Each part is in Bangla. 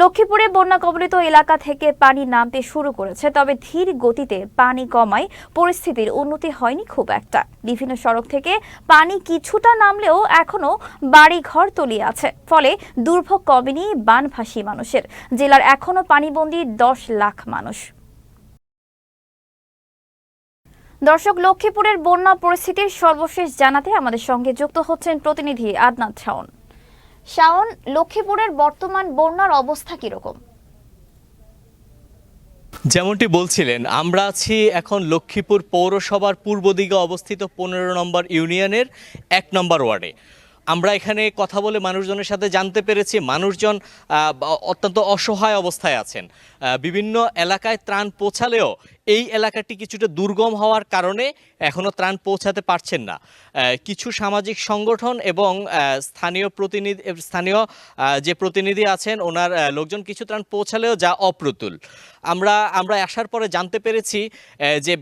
লক্ষ্মীপুরে বন্যা কবলিত এলাকা থেকে পানি নামতে শুরু করেছে, তবে ধীর গতিতে পানি কমায় পরিস্থিতির উন্নতি হয়নি খুব একটা। বিভিন্ন সড়ক থেকে পানি কিছুটা নামলেও এখনও বাড়ি ঘর তলিয়ে আছে। ফলে দুর্ভোগ কমেনি বানভাসী মানুষের। জেলার এখনও পানিবন্দী দশ লাখ মানুষ। দর্শক, লক্ষ্মীপুরের বন্যা পরিস্থিতির সর্বশেষ জানাতে আমাদের সঙ্গে যুক্ত হচ্ছেন প্রতিনিধি আদনাথ শাওন। শাওন, লক্ষ্মীপুরের বর্তমান বন্যার অবস্থা কীরকম? যেমনটি বলছিলেন, আমরা আছি এখন লক্ষ্মীপুর পৌরসভার পূর্ব দিকে অবস্থিত পনেরো নম্বর ইউনিয়নের এক নম্বর ওয়ার্ডে। আমরা এখানে কথা বলে মানুষজনের সাথে জানতে পেরেছি, মানুষজন অত্যন্ত অসহায় অবস্থায় আছেন। বিভিন্ন এলাকায় ত্রাণ পৌঁছালেও এই এলাকাটি কিছুটা দুর্গম হওয়ার কারণে এখনও ত্রাণ পৌঁছাতে পারছেন না। কিছু সামাজিক সংগঠন এবং স্থানীয় প্রতিনিধি স্থানীয় যে প্রতিনিধি আছেন, ওনার লোকজন কিছু ত্রাণ পৌঁছালেও যা অপ্রতুল। আমরা আমরা আসার পরে জানতে পেরেছি যে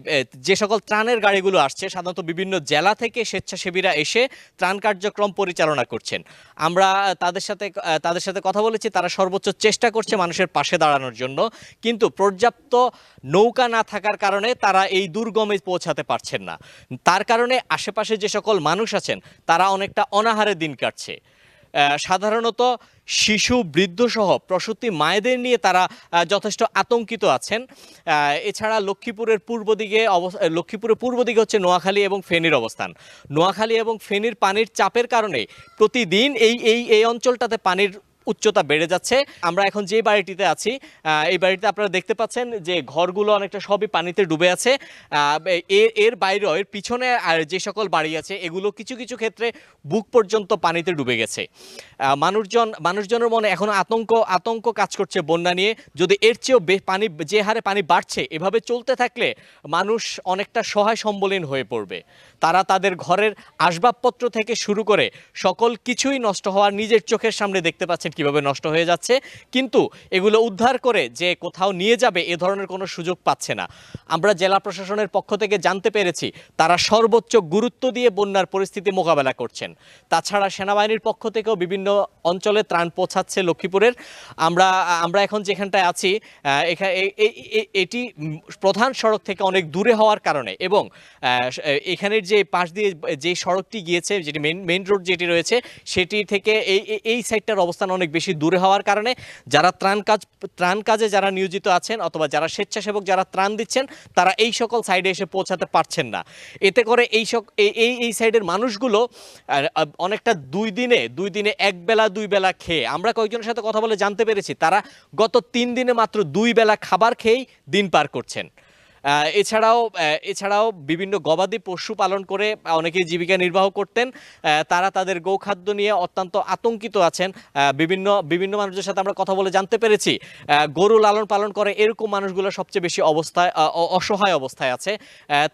যে সকল ত্রাণের গাড়িগুলো আসছে, সাধারণত বিভিন্ন জেলা থেকে স্বেচ্ছাসেবীরা এসে ত্রাণ কার্যক্রম পরিচালনা করছেন। আমরা তাদের সাথে তাদের সাথে কথা বলেছি, তারা সর্বোচ্চ চেষ্টা করছে মানুষের পাশে দাঁড়ানোর জন্য। কিন্তু পর্যাপ্ত নৌকা না থাকার কারণে তারা এই দুর্গমে পৌঁছাতে পারছেন না। তার কারণে আশেপাশে যে সকল মানুষ আছেন, তারা অনেকটা অনাহারে দিন কাটছে। সাধারণত শিশু বৃদ্ধ সহ প্রসূতি মায়েদের নিয়ে তারা যথেষ্ট আতঙ্কিত আছেন। এছাড়া লক্ষ্মীপুরের পূর্ব দিকে লক্ষ্মীপুরের পূর্ব দিকে হচ্ছে নোয়াখালী এবং ফেনীর অবস্থান। নোয়াখালী এবং ফেনীর পানির চাপের কারণে প্রতিদিন এই এই এই অঞ্চলটাতে পানির উচ্চতা বেড়ে যাচ্ছে। আমরা এখন যে বাড়িটিতে আছি এই বাড়িতে আপনারা দেখতে পাচ্ছেন যে ঘরগুলো অনেকটা সবই পানিতে ডুবে আছে। এর এর বাইরেও এর পিছনে আর যে সকল বাড়ি আছে, এগুলো কিছু কিছু ক্ষেত্রে বুক পর্যন্ত পানিতে ডুবে গেছে। মানুষজন, মানুষজনের মনে এখনও আতঙ্ক আতঙ্ক কাজ করছে বন্যা নিয়ে। যদি এর চেয়েও পানি, যে হারে পানি বাড়ছে, এভাবে চলতে থাকলে মানুষ অনেকটা সহায় সম্বলীন হয়ে পড়বে। তারা তাদের ঘরের আসবাবপত্র থেকে শুরু করে সকল কিছুই নষ্ট হওয়ার নিজের চোখের সামনে দেখতে পাচ্ছেন কীভাবে নষ্ট হয়ে যাচ্ছে, কিন্তু এগুলো উদ্ধার করে যে কোথাও নিয়ে যাবে এ ধরনের কোনো সুযোগ পাচ্ছে না। আমরা জেলা প্রশাসনের পক্ষ থেকে জানতে পেরেছি, তারা সর্বোচ্চ গুরুত্ব দিয়ে বন্যার পরিস্থিতি মোকাবেলা করছেন। তাছাড়া সেনাবাহিনীর পক্ষ থেকেও বিভিন্ন অঞ্চলে ত্রাণ পৌঁছাচ্ছে লক্ষ্মীপুরের। আমরা আমরা এখন যেখানটায় আছি এটি প্রধান সড়ক থেকে অনেক দূরে হওয়ার কারণে এবং এখানের যে পাশ দিয়ে যে সড়কটি গিয়েছে, যেটি মেন মেন রোড যেটি রয়েছে, সেটি থেকে এই- এই সাইডটার অবস্থান অনেক বেশি দূরে হওয়ার কারণে যারা ত্রাণ কাজ, ত্রাণ কাজে যারা নিয়োজিত আছেন অথবা যারা স্বেচ্ছাসেবক যারা ত্রাণ দিচ্ছেন, তারা এই সকল সাইডে এসে পৌঁছাতে পারছেন না। এতে করে এই এই এই সাইডের মানুষগুলো অনেকটা দুই দিনে দুই দিনে এক বেলা, দুই বেলা খেয়ে, আমরা কয়েকজনের সাথে কথা বলে জানতে পেরেছি, তারা গত তিন দিনে মাত্র দুই বেলা খাবার খেয়েই দিন পার করছেন। এছাড়াও এছাড়াও বিভিন্ন গবাদি পশু পালন করে অনেকেই জীবিকা নির্বাহ করতেন। তারা তাদের গোখাদ্য নিয়ে অত্যন্ত আতঙ্কিত আছেন। বিভিন্ন বিভিন্ন মানুষদের সাথে আমরা কথা বলে জানতে পেরেছি। গরু লালন পালন করে এরকম মানুষগুলো সবচেয়ে বেশি অবস্থায় অসহায় অবস্থায় আছে।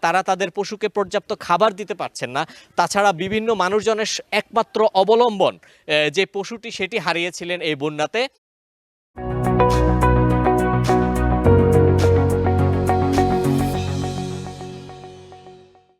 তারা তাদের পশুকে পর্যাপ্ত খাবার দিতে পারছেন না। তাছাড়া বিভিন্ন মানুষজনের একমাত্র অবলম্বন যে পশুটি সেটি হারিয়েছিলেন এই বন্যাতে।